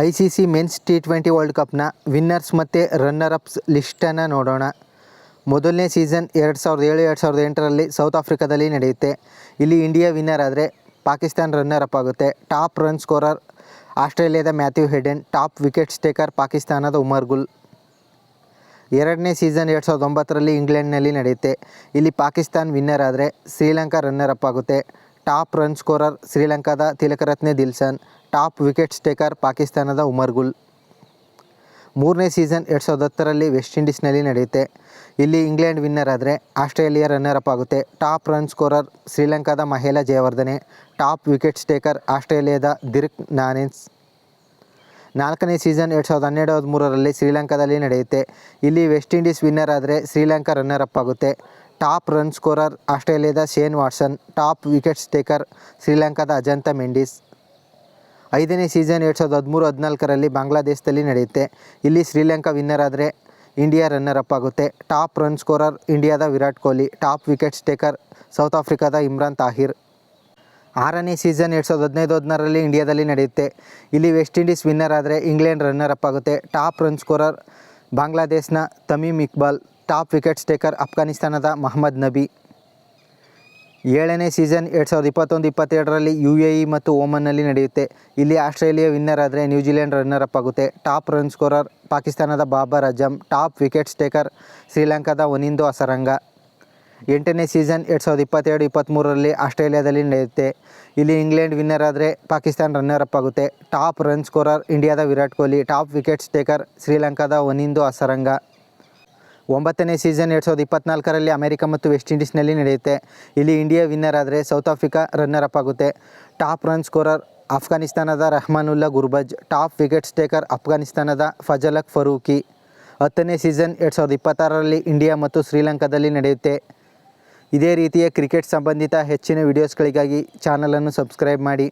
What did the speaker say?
I C C men's T twenty world ಕಪ್ನ winners ಮತ್ತು runner ups ಲಿಸ್ಟನ್ನು ನೋಡೋಣ. ಮೊದಲನೇ ಸೀಸನ್ ಎರಡು ಸಾವಿರದ ಏಳು, ಎರಡು ಸಾವಿರದ ಎಂಟರಲ್ಲಿ ಸೌತ್ ಆಫ್ರಿಕಾದಲ್ಲಿ ನಡೆಯುತ್ತೆ. ಇಲ್ಲಿ ಇಂಡಿಯಾ ವಿನ್ನರ್ ಆದರೆ ಪಾಕಿಸ್ತಾನ ರನ್ನರ್ ಅಪ್ ಆಗುತ್ತೆ. ಟಾಪ್ ರನ್ ಸ್ಕೋರರ್ ಆಸ್ಟ್ರೇಲಿಯಾದ Matthew Hayden top wicket taker ಪಾಕಿಸ್ತಾನದ ಉಮರ್ ಗುಲ್. ಎರಡನೇ ಸೀಸನ್ ಎರಡು ಸಾವಿರದ ಒಂಬತ್ತರಲ್ಲಿ ಇಂಗ್ಲೆಂಡ್ನಲ್ಲಿ ನಡೆಯುತ್ತೆ. ಇಲ್ಲಿ ಪಾಕಿಸ್ತಾನ್ ವಿನ್ನರ್ ಆದರೆ ಶ್ರೀಲಂಕಾ ರನ್ನರ್ ಅಪ್ ಆಗುತ್ತೆ. ಟಾಪ್ ರನ್ ಸ್ಕೋರರ್ ಶ್ರೀಲಂಕಾದ Tillakaratne Dilshan top wicket taker ಪಾಕಿಸ್ತಾನದ ಉಮರ್ ಗುಲ್. ಮೂರನೇ ಸೀಸನ್ ಎರಡು ಸಾವಿರದ ಹತ್ತರಲ್ಲಿ ವೆಸ್ಟ್ ಇಂಡೀಸ್ನಲ್ಲಿ ನಡೆಯುತ್ತೆ. ಇಲ್ಲಿ ಇಂಗ್ಲೆಂಡ್ ವಿನ್ನರ್ ಆದರೆ ಆಸ್ಟ್ರೇಲಿಯಾ ರನ್ನರ್ ಅಪ್ ಆಗುತ್ತೆ. ಟಾಪ್ ರನ್ ಸ್ಕೋರರ್ ಶ್ರೀಲಂಕಾದ Mahela Jayawardene, top wicket stacker ಆಸ್ಟ್ರೇಲಿಯಾದ ದಿರ್ಕ್ ನಾನೆನ್ಸ್. ನಾಲ್ಕನೇ ಸೀಸನ್ ಎರಡು ಸಾವಿರದ ಹನ್ನೆರಡು ಹದಿಮೂರರಲ್ಲಿ ಶ್ರೀಲಂಕಾದಲ್ಲಿ ನಡೆಯುತ್ತೆ. ಇಲ್ಲಿ ವೆಸ್ಟ್ ಇಂಡೀಸ್ ವಿನ್ನರ್ ಆದರೆ ಶ್ರೀಲಂಕಾ ರನ್ನರ್ ಅಪ್ ಆಗುತ್ತೆ. ಟಾಪ್ ರನ್ ಸ್ಕೋರರ್ ಆಸ್ಟ್ರೇಲಿಯಾದ Shane Watson, top wicket taker ಶ್ರೀಲಂಕಾದ ಅಜಂತ ಮೆಂಡಿಸ್. ಐದನೇ ಸೀಸನ್ ಎರಡು ಸಾವಿರದ ಹದಿಮೂರು ಹದಿನಾಲ್ಕರಲ್ಲಿ ಬಾಂಗ್ಲಾದೇಶದಲ್ಲಿ ನಡೆಯುತ್ತೆ. ಇಲ್ಲಿ ಶ್ರೀಲಂಕಾ ವಿನ್ನರ್ ಆದರೆ ಇಂಡಿಯಾ ರನ್ನರ್ ಅಪ್ ಆಗುತ್ತೆ. ಟಾಪ್ ರನ್ ಸ್ಕೋರರ್ ಇಂಡಿಯಾದ Virat Kohli top wicket taker South ಆಫ್ರಿಕಾದ ಇಮ್ರಾನ್ ತಾಹಿರ್. ಆರನೇ ಸೀಸನ್ ಎರಡು ಸಾವಿರದ ಹದಿನೈದು ಹದಿನಾರರಲ್ಲಿ ಇಂಡಿಯಾದಲ್ಲಿ ನಡೆಯುತ್ತೆ. ಇಲ್ಲಿ ವೆಸ್ಟ್ ಇಂಡೀಸ್ ವಿನ್ನರ್ ಆದರೆ ಇಂಗ್ಲೆಂಡ್ ರನ್ನರ್ ಅಪ್ ಆಗುತ್ತೆ. Top run scorer ಬಾಂಗ್ಲಾದೇಶ್ನ Tamim Iqbal top wicket taker ಅಫ್ಘಾನಿಸ್ತಾನದ Mohammad Nabi. ಏಳನೇ ಸೀಸನ್ ಎರಡು ಸಾವಿರದ ಇಪ್ಪತ್ತೊಂದು, ಇಪ್ಪತ್ತೆರಡರಲ್ಲಿ ಯು ಎ ಇ ಮತ್ತು ಓಮನ್ನಲ್ಲಿ ನಡೆಯುತ್ತೆ. ಇಲ್ಲಿ ಆಸ್ಟ್ರೇಲಿಯಾ ವಿನ್ನರ್ ಆದರೆ ನ್ಯೂಜಿಲೆಂಡ್ ರನ್ನರ್ ಅಪ್ ಆಗುತ್ತೆ. ಟಾಪ್ ರನ್ ಸ್ಕೋರರ್ ಪಾಕಿಸ್ತಾನದ Babar Azam, top wicket taker ಶ್ರೀಲಂಕಾದ ಒನಿಂದು ಅಸರಂಗ. ಎಂಟನೇ ಸೀಸನ್ ಎರಡು ಸಾವಿರದ ಇಪ್ಪತ್ತೆರಡು, ಇಪ್ಪತ್ತ್ಮೂರರಲ್ಲಿ ಆಸ್ಟ್ರೇಲಿಯಾದಲ್ಲಿ ನಡೆಯುತ್ತೆ. ಇಲ್ಲಿ ಇಂಗ್ಲೆಂಡ್ ವಿನ್ನರ್ ಆದರೆ ಪಾಕಿಸ್ತಾನ ರನ್ನರ್ ಅಪ್ ಆಗುತ್ತೆ. ಟಾಪ್ ರನ್ ಸ್ಕೋರರ್ ಇಂಡಿಯಾದ Virat Kohli, top wicket taker ಶ್ರೀಲಂಕಾದ ಒನಿಂದು ಅಸರಂಗ. ಒಂಬತ್ತನೇ ಸೀಸನ್ ಎರಡು ಸಾವಿರದ ಇಪ್ಪತ್ನಾಲ್ಕರಲ್ಲಿ ಅಮೆರಿಕ ಮತ್ತು ವೆಸ್ಟ್ ಇಂಡೀಸ್ನಲ್ಲಿ ನಡೆಯುತ್ತೆ. ಇಲ್ಲಿ ಇಂಡಿಯಾ ವಿನ್ನರ್ ಆದರೆ ಸೌತ್ ಆಫ್ರಿಕಾ ರನ್ನರ್ ಅಪ್ ಆಗುತ್ತೆ. Top run scorer ಅಫ್ಘಾನಿಸ್ತಾನದ Rahmanullah Gurbaz, top wicket taker ಅಫ್ಘಾನಿಸ್ತಾನದ Fazalhaq Farooqi. ಹತ್ತನೇ ಸೀಸನ್ ಎರಡು ಸಾವಿರದ ಇಪ್ಪತ್ತಾರರಲ್ಲಿ ಇಂಡಿಯಾ ಮತ್ತು ಶ್ರೀಲಂಕಾದಲ್ಲಿ ನಡೆಯುತ್ತೆ. ಇದೇ ರೀತಿಯ ಕ್ರಿಕೆಟ್ ಸಂಬಂಧಿತ ಹೆಚ್ಚಿನ ವಿಡಿಯೋಸ್ಗಳಿಗಾಗಿ ಚಾನಲನ್ನು ಸಬ್ಸ್ಕ್ರೈಬ್ ಮಾಡಿ.